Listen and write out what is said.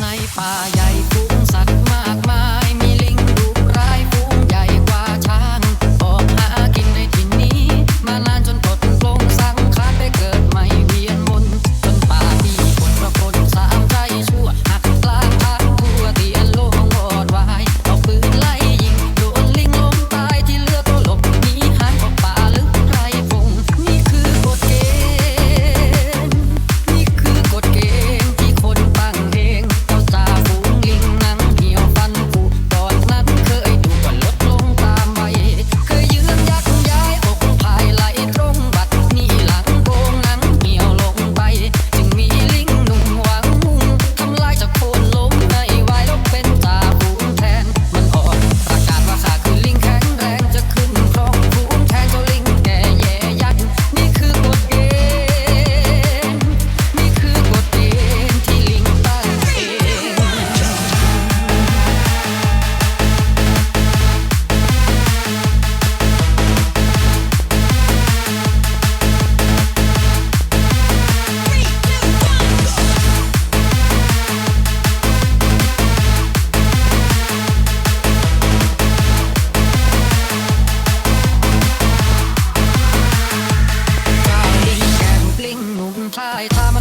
ในป่าใหญ่ฝูงสัตว์ fight. I'm